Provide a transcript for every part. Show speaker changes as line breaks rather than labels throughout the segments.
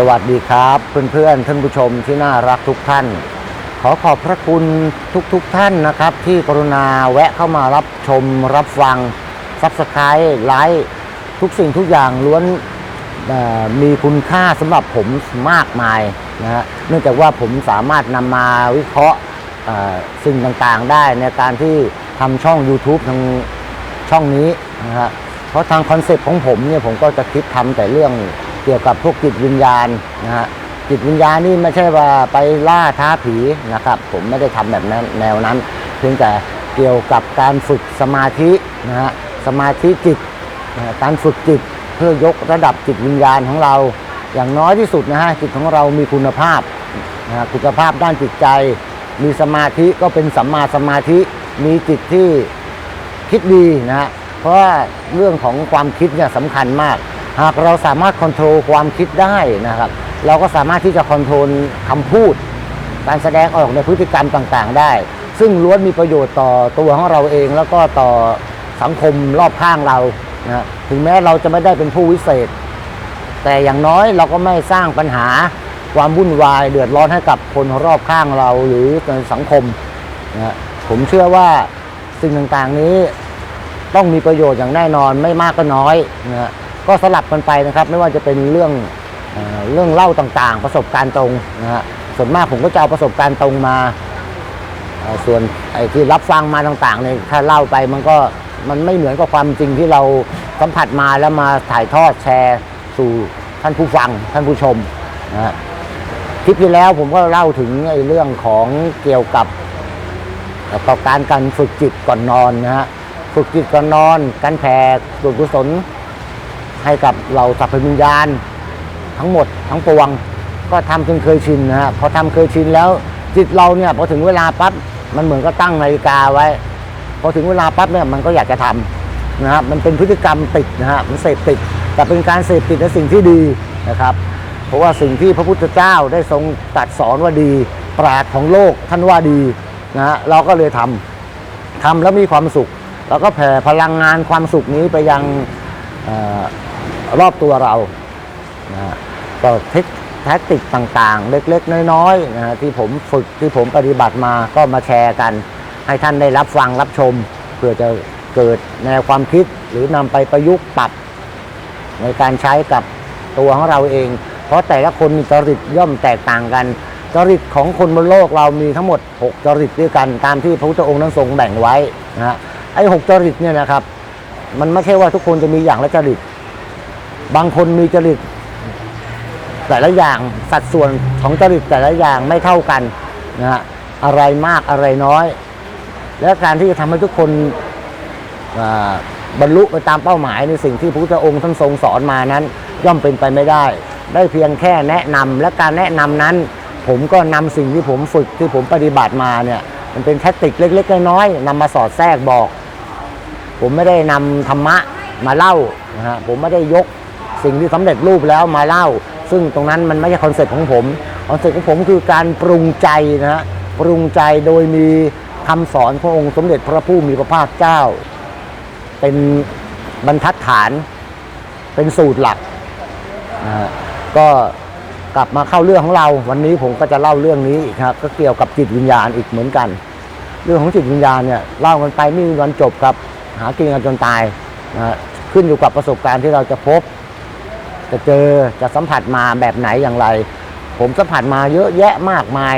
สวัสดีครับเพื่อนๆท่านผู้ชมที่น่ารักทุกท่าน ขอขอบพระคุณทุกๆทท่านนะครับ ที่กรุณาแวะเข้ามารับชมรับฟังซับสไครต์ไลค์ทุกสิ่งทุกอย่างล้วนมีคุณค่าสำหรับผมมากมายนะฮะเนื่องจากว่าผมสามารถนำมาวิเคราะห์สิ่งต่างๆได้ในการที่ทำช่อง YouTube ทางช่องนี้นะฮะเพราะทางคอนเซปต์ของผมเนี่ยผมก็จะคิดทำแต่เรื่อง เกี่ยวกับพวกจิตวิญญาณนะฮะจิตวิญญาณนี่ไม่ใช่ว่าไปล่าท้าผีนะครับ ผมไม่ได้ทำแบบนั้นแนวนั้น เพียงแต่เกี่ยวกับการฝึกสมาธินะฮะสมาธิจิตนะการฝึกจิตเพื่อยกระดับจิตวิญญาณของเรา อย่างน้อยที่สุดนะฮะจิตของเรามีคุณภาพนะฮะคุณภาพด้านจิตใจ มีสมาธิก็เป็นสัมมาสมาธิมีจิตที่คิดดีนะฮะเพราะว่าเรื่องของความคิดเนี่ยสำคัญมาก หากเราสามารถควบคุมความคิดได้นะครับ เราก็สามารถที่จะควบคุมคำพูด การแสดงออกในพฤติกรรมต่างๆ ได้ ซึ่งล้วนมีประโยชน์ต่อตัวของเราเอง แล้วก็ต่อสังคมรอบข้างเรานะถึงแม้เราจะไม่ได้เป็นผู้วิเศษ แต่อย่างน้อยเราก็ไม่สร้างปัญหาความวุ่นวาย เดือดร้อนให้กับคนรอบข้างเราหรือในสังคมนะผมเชื่อว่าสิ่งต่างๆนี้ต้องมีประโยชน์อย่างแน่นอนไม่มากก็น้อยนะฮะ ก็สลับกันไปนะครับ ไม่ว่าจะเป็นเรื่องเออเรื่องเล่าต่างๆ ประสบการณ์ตรงนะฮะส่วนมากผมก็จะเอาประสบการณ์ตรงมาเอ่อส่วนไอ้ที่รับฟังมาต่างๆเนี่ยถ้าเล่าไปมันก็มันไม่เหมือนกับความจริงที่เราสัมผัสมาแล้วมาถ่ายทอดแชร์สู่ท่านผู้ฟังท่านผู้ชมนะฮะคลิปที่แล้วผมก็เล่าถึงไอ้เรื่องของเกี่ยวกับประกอบการการฝึกจิตก่อนนอนนะฮะ ฝึกจิตก่อนนอน การแผ่ส่วนกุศล ให้กับเราสัพพวิญญาณ ทั้งหมดทั้งปวง ก็ทำจนเคยชินนะฮะพอทำเคยชินแล้วจิตเราเนี่ยพอถึงเวลาปั๊บมันเหมือนก็ตั้งนาฬิกาไว้ พอถึงเวลาปั๊บเนี่ยมันก็อยากจะทำนะครับมันเป็นพฤติกรรมติดนะฮะมันเสพติด แต่เป็นการเสพติดในสิ่งที่ดีนะครับ เพราะว่าสิ่งที่พระพุทธเจ้าได้ทรงตรัสสอนว่าดี ปราดของโลกท่านว่าดีนะฮะเราก็เลยทำทำแล้วมีความสุข แล้วก็แผ่พลังงานความสุขนี้ไปยัง รอบตัวเรานะก็เทคแท็กติกต่างๆ เล็กๆ น้อยๆนะฮะที่ผมฝึกที่ผมปฏิบัติมาก็มาแชร์กัน ให้ท่านได้รับฟังรับชม เพื่อจะเกิดแนวความคิดหรือนำไปประยุกต์ปรับ ในการใช้กับตัวของเราเอง เพราะแต่ละคนมีจริตย่อมแตกต่างกัน จริตของคนบนโลกเรามีทั้งหมด 6 จริตด้วยกันตามที่พระพุทธองค์นั้นทรงแบ่งไว้นะฮะไอ้หกจริตเนี่ยนะครับ มันไม่ใช่ว่าทุกคนจะมีอย่างละจริต บางคนมีจริตแต่ละอย่างสัดส่วนของจริตแต่ละอย่างไม่เท่ากันนะฮะอะไรมากอะไรน้อย และการที่จะทำให้ทุกคนบรรลุไปตามเป้าหมายในสิ่งที่พระพุทธองค์ท่านทรงสอนมานั้น ย่อมเป็นไปไม่ได้ ได้เพียงแค่แนะนำและการแนะนำนั้น ผมก็นำสิ่งที่ผมฝึกที่ผมปฏิบัติมาเนี่ยมันเป็นแทคติกเล็กๆน้อยๆนำมาสอดแทรกบอก ผมไม่ได้นำธรรมะมาเล่านะฮะผมไม่ได้ยก สิ่งที่สำเร็จรูปแล้วมาเล่า ซึ่งตรงนั้นมันไม่ใช่คอนเซ็ปต์ของผมคอนเซ็ปต์ของผมคือการปรุงใจนะฮะปรุงใจโดยมีคำสอนขององค์สมเด็จพระผู้มีพระภาคเจ้า เป็นบรรทัดฐาน เป็นสูตรหลักนะฮะก็กลับมาเข้าเรื่องของเรา วันนี้ผมก็จะเล่าเรื่องนี้อีกครับก็เกี่ยวกับจิตวิญญาณอีกเหมือนกัน เรื่องของจิตวิญญาณเนี่ยเล่ากันไปไม่มีวันจบครับหากินกันจนตายนะฮะขึ้นอยู่กับประสบการณ์ที่เราจะพบ จะเจอจะสัมผัสมาแบบไหนอย่างไร ผมสัมผัสมาเยอะแยะมากมาย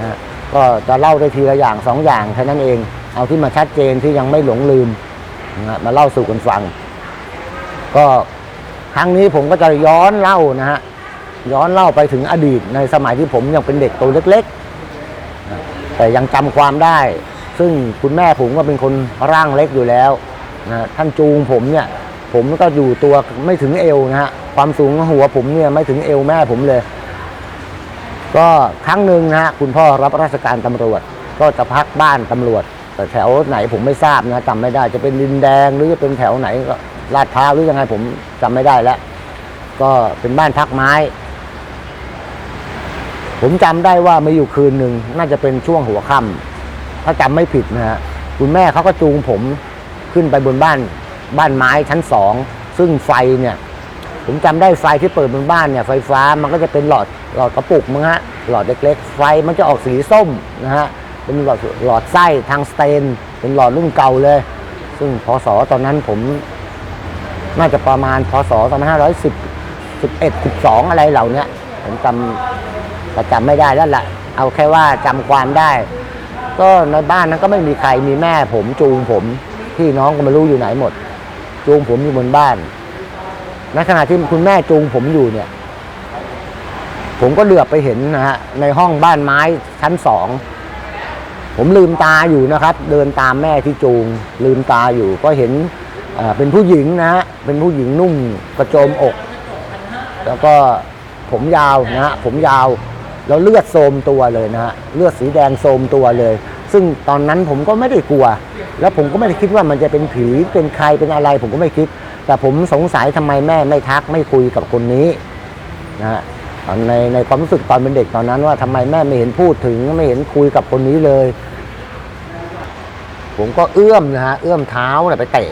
นะก็จะเล่าได้ทีละอย่างสองอย่างแค่นั้นเอง เอาที่มาชัดเจนที่ยังไม่หลงลืมนะมาเล่าสู่กันฟัง ก็ครั้งนี้ผมก็จะย้อนเล่านะฮะย้อนเล่าไปถึงอดีตในสมัยที่ผมยังเป็นเด็กตัวเล็กๆ แต่ยังจำความได้ ซึ่งคุณแม่ผมก็เป็นคนร่างเล็กอยู่แล้วนะท่านจูงผมเนี่ย ผมก็อยู่ตัวไม่ถึงเอวนะฮะความสูงหัวผมเนี่ยไม่ถึงเอวแม่ผมเลย ก็ครั้งหนึ่งนะฮะคุณพ่อรับราชการตำรวจ ก็จะพักบ้านตำรวจ แต่แถวไหนผมไม่ทราบนะจำไม่ได้จะเป็นดินแดงหรือจะเป็นแถวไหนก็ลาดพร้าวหรือยังไงผมจำไม่ได้แล้ว ก็เป็นบ้านพักไม้ ผมจำได้ว่ามีอยู่คืนหนึ่งน่าจะเป็นช่วงหัวค่ำถ้าจำไม่ผิดนะฮะคุณแม่เขาก็จูงผมขึ้นไปบนบ้าน บ้านไม้ชั้นสองซึ่งไฟเนี่ย ผมจำได้ไฟที่เปิดบนบ้านเนี่ยไฟฟ้ามันก็จะเป็นหลอดหลอดกระปุกมั้งฮะหลอดเล็กๆ ไฟมันจะออกสีส้มนะฮะเป็นหลอดหลอดไส้ทางสเตน เป็นหลอดรุ่นเก่าเลย ซึ่งพศตอนนั้นผม น่าจะประมาณพศ2510 11 12 อะไรเหล่านี้ผมจำแต่จำไม่ได้แล้วล่ะ เอาแค่ว่าจำความได้ ก็ในบ้านนั้นก็ไม่มีใครมีแม่ผมจูงผม พี่น้องก็ไม่รู้อยู่ไหนหมด จูงผมอยู่บนบ้านในขณะที่คุณแม่จูงผมอยู่เนี่ย ผมก็เหลือบไปเห็นนะฮะในห้องบ้านไม้ชั้นสองผมลืมตาอยู่นะครับ เดินตามแม่ที่จูง ลืมตาอยู่ก็เห็นเป็นผู้หญิงนะฮะเป็นผู้หญิงนุ่มกระโจมอก แล้วก็ผมยาวนะฮะผมยาวแล้วเลือดโทมตัวเลยนะฮะเลือดสีแดงโทมตัวเลย ซึ่งตอนนั้นผมก็ไม่ได้กลัว แล้วผมก็ไม่ได้คิดว่ามันจะเป็นผีเป็นใครเป็นอะไร ผมก็ไม่คิด แต่ผมสงสัยทำไมแม่ไม่ทักไม่คุยกับคนนี้นะฮะตอนในในความรู้สึกตอนเป็นเด็กตอนนั้นว่าทำไมแม่ไม่เห็นพูดถึงไม่เห็นคุยกับคนนี้เลย ผมก็เอื้อมนะฮะเอื้อมเท้าเนี่ยไปเตะ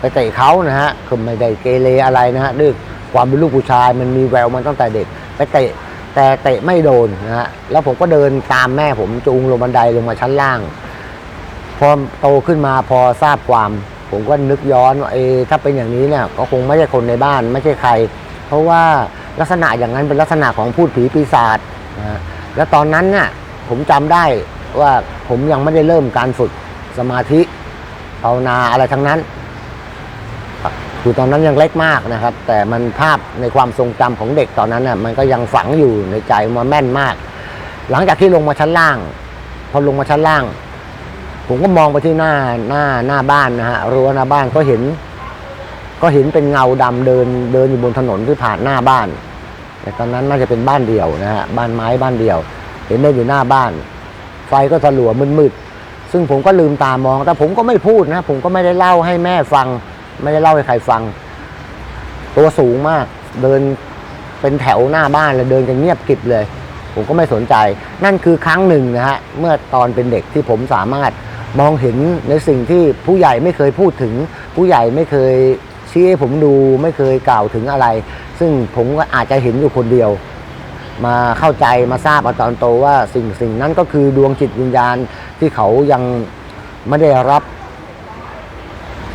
ไปเตะเขานะฮะคือไม่ได้เกเรอะไรนะฮะด้วยความเป็นลูกผู้ชายมันมีแววมันตั้งแต่เด็ก ไปเตะแต่เตะไม่โดนนะฮะแล้วผมก็เดินตามแม่ผมจูงลงบันไดลงมาชั้นล่าง พอโตขึ้นมาพอทราบความ ผมก็นึกย้อนว่าเอถ้าเป็นอย่างนี้เนี่ยก็คงไม่ใช่คนในบ้าน ไม่ใช่ใคร เพราะว่าลักษณะอย่างนั้นเป็นลักษณะของพูดผีปีศาจนะแล้วตอนนั้นเนี่ยผมจำได้ว่าผมยังไม่ได้เริ่มการฝึกสมาธิภาวนาอะไรทั้งนั้นคือตอนนั้นยังเล็กมากนะครับ แต่มันภาพในความทรงจำของเด็กตอนนั้นน่ะมันก็ยังฝังอยู่ในใจมาแม่นมาก หลังจากที่ลงมาชั้นล่าง พอลงมาชั้นล่าง ผมก็มองไปที่หน้าหน้าหน้าบ้านนะฮะรั้วหน้าบ้านก็เห็น ก็เห็นเป็นเงาดำเดินเดินอยู่บนถนนที่ผ่านหน้าบ้าน แต่ตอนนั้นน่าจะเป็นบ้านเดี่ยวนะฮะบ้านไม้บ้านเดี่ยว เห็นเดินอยู่หน้าบ้าน ไฟก็สลัวมืดๆซึ่งผมก็ลืมตามอง แต่ผมก็ไม่พูดนะผมก็ไม่ได้เล่าให้แม่ฟัง ไม่ได้เล่าให้ใครฟัง ตัวสูงมาก เดินเป็นแถวหน้าบ้านเลยเดินกันเงียบกริบเลย ผมก็ไม่สนใจ นั่นคือครั้งหนึ่งนะฮะเมื่อตอนเป็นเด็กที่ผมสามารถ มองเห็นในสิ่งที่ผู้ใหญ่ไม่เคยพูดถึง ผู้ใหญ่ไม่เคยชี้ให้ผมดูไม่เคยกล่าวถึงอะไร ซึ่งผมก็อาจจะเห็นอยู่คนเดียว มาเข้าใจมาทราบมาตอนโตว่าสิ่งสิ่งนั้นก็คือดวงจิตวิญญาณที่เขายังไม่ได้รับ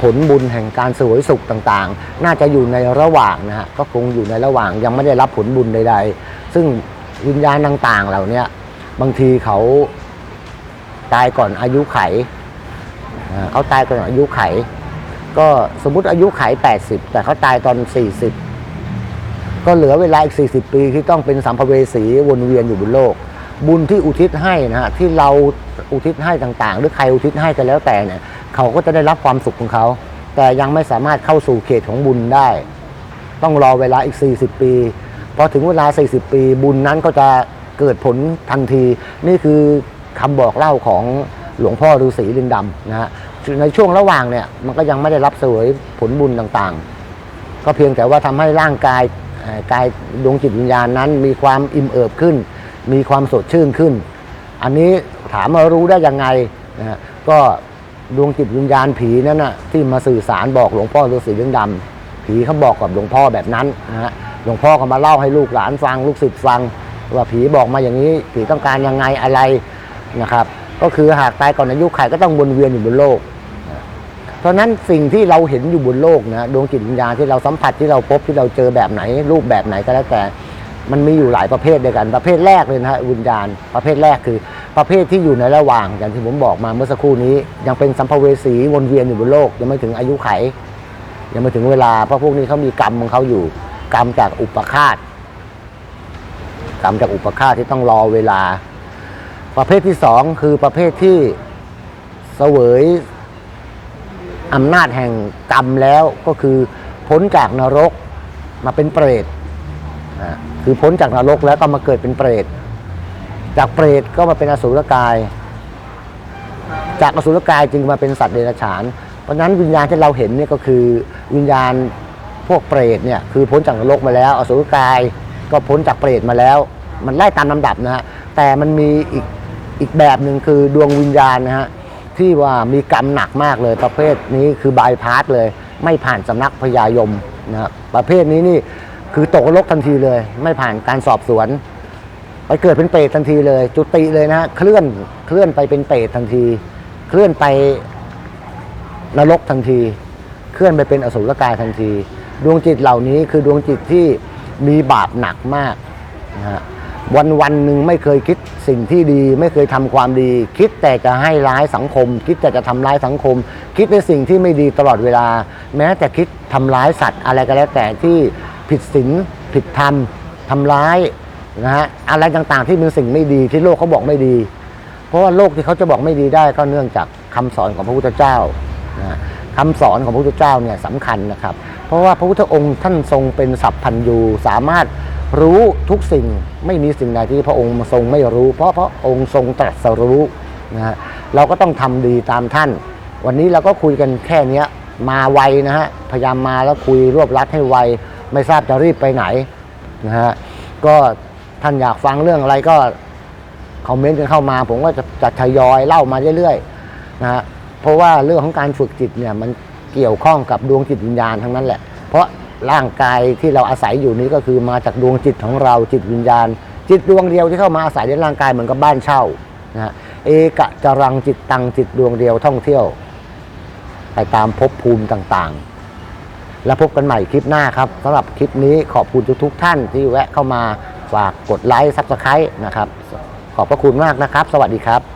ผลบุญแห่งการสวยสุขต่างๆ น่าจะอยู่ในระหว่างนะฮะ ก็คงอยู่ในระหว่างยังไม่ได้รับผลบุญใด ๆ ซึ่งวิญญาณต่างๆ เหล่านี้บางทีเขา ตายก่อนอายุไขเขาตายก่อนอายุไข ก็สมมติอายุไข 80 แต่เขาตายตอน 40 ก็เหลือเวลาอีก 40 ปีที่ต้องเป็นสัมภเวสีวนเวียนอยู่บนโลก บุญที่อุทิศให้นะฮะที่เราอุทิศให้ต่างๆ หรือใครอุทิศให้ก็แล้วแต่เนี่ยเขาก็จะได้รับความสุขของเขา แต่ยังไม่สามารถเข้าสู่เขตของบุญได้ ต้องรอเวลาอีก 40 ปีพอถึงเวลา 40 ปี บุญนั้นก็จะเกิดผลทันที นี่คือ คำบอกเล่าของหลวงพ่อฤาษีลิงดำนะฮะในช่วงระหว่างเนี่ยมันก็ยังไม่ได้รับเสวยผลบุญต่างๆ ก็เพียงแต่ว่าทำให้ร่างกายกายดวงจิตวิญญาณนั้น มีความอิ่มเอิบขึ้น มีความสดชื่นขึ้น อันนี้ถามว่ารู้ได้ยังไงนะฮะก็ดวงจิตวิญญาณผีนั้นนะที่มาสื่อสารบอกหลวงพ่อฤาษีเรื่องดำผีเขาบอกกับหลวงพ่อแบบนั้นนะฮะหลวงพ่อก็มาเล่าให้ลูกหลานฟังลูกศิษย์ฟังว่าผีบอกมาอย่างนี้ผีต้องการยังไงอะไร นะครับก็คือหากตายก่อนอายุไขก็ต้องวนเวียนอยู่บนโลก เพราะนั้นสิ่งที่เราเห็นอยู่บนโลกนะดวงจิตวิญญาณที่เราสัมผัสที่เราพบที่เราเจอแบบไหน รูปแบบไหนก็แล้วแต่ มันมีอยู่หลายประเภทด้วยกันประเภทแรกเลยนะฮะวิญญาณ ประเภทแรกคือ ประเภทที่อยู่ในระหว่างอย่างที่ผมบอกมาเมื่อสักครู่นี้ ยังเป็นสัมภเวสีวนเวียนอยู่บนโลก ยังไม่ถึงอายุไข ยังไม่ถึงเวลาเพราะพวกนี้เขามีกรรมของเขาอยู่กรรมจากอุปคาตกรรมจากอุปคาตที่ต้องรอเวลา ประเภทที่สองคือประเภทที่เสวยอำนาจแห่งกรรมแล้วก็คือพ้นจากนรกมาเป็นเปรตคือพ้นจากนรกแล้วก็มาเกิดเป็นเปรต จากเปรตก็มาเป็นอสุรกาย จากอสุรกายจึงมาเป็นสัตว์เดรัจฉาน เพราะฉะนั้นวิญญาณที่เราเห็นเนี่ยก็คือวิญญาณพวกเปรตเนี่ยคือพ้นจากนรกมาแล้ว อสุรกายก็พ้นจากเปรตมาแล้ว มันไล่ตามลำดับนะฮะแต่มันมีอีก อีกแบบหนึ่งคือดวงวิญญาณนะฮะที่ว่ามีกรรมหนักมากเลยประเภทนี้คือบายพาสเลย ไม่ผ่านสำนักพญายมนะครับประเภทนี้นี่คือตกนรกทันทีเลย ไม่ผ่านการสอบสวน ไปเกิดเป็นเปรตทันทีเลย จุติเลยนะฮะเคลื่อนเคลื่อนไปเป็นเปรตทันที เคลื่อนไปนรกทันที เคลื่อนไปเป็นอสุรกายทันที ดวงจิตเหล่านี้คือดวงจิตที่มีบาปหนักมากนะฮะ วันวันหนึ่งไม่เคยคิดสิ่งที่ดี ไม่เคยทำความดี คิดแต่จะให้ร้ายสังคม คิดแต่จะทำร้ายสังคม คิดในสิ่งที่ไม่ดีตลอดเวลา แม้แต่คิดทำร้ายสัตว์อะไรก็แล้วแต่ที่ผิดศีลผิดธรรมทำร้ายนะฮะอะไรต่างๆที่เป็นสิ่งไม่ดีที่โลกเขาบอกไม่ดี เพราะว่าโลกที่เขาจะบอกไม่ดีได้ก็เนื่องจากคำสอนของพระพุทธเจ้านะคำสอนของพระพุทธเจ้าเนี่ยสำคัญนะครับ เพราะว่าพระพุทธองค์ท่านทรงเป็นสัพพัญญูสามารถ รู้ทุกสิ่งไม่มีสิ่งใดที่พระองค์ทรงไม่รู้ เพราะพระองค์ทรงตรัสรู้นะฮะเราก็ต้องทำดีตามท่าน วันนี้เราก็คุยกันแค่เนี้ยมาไวนะฮะพยายามมาแล้วคุยรวบรัดให้ไว ไม่ทราบจะรีบไปไหนนะฮะก็ท่านอยากฟังเรื่องอะไรก็คอมเมนต์กันเข้ามา ผมก็จะจะทยอยเล่ามาเรื่อยๆนะฮะเพราะว่าเรื่องของการฝึกจิตเนี่ยมันเกี่ยวข้องกับดวงจิตวิญญาณทั้งนั้นแหละ เพราะ ร่างกายที่เราอาศัยอยู่นี้ก็คือมาจากดวงจิตของเราจิตวิญญาณ จิตดวงเดียวที่เข้ามาอาศัยในร่างกายเหมือนกับบ้านเช่านะฮะเอกะจรังจิตตังจิตดวงเดียวท่องเที่ยว ไปตามภพภูมิต่างๆ แล้วพบกันใหม่คลิปหน้าครับสำหรับคลิปนี้ขอบคุณทุกๆท่านที่แวะเข้ามาฝากกดไลค์ซับสไครต์นะครับ ขอบพระคุณมากนะครับ สวัสดีครับ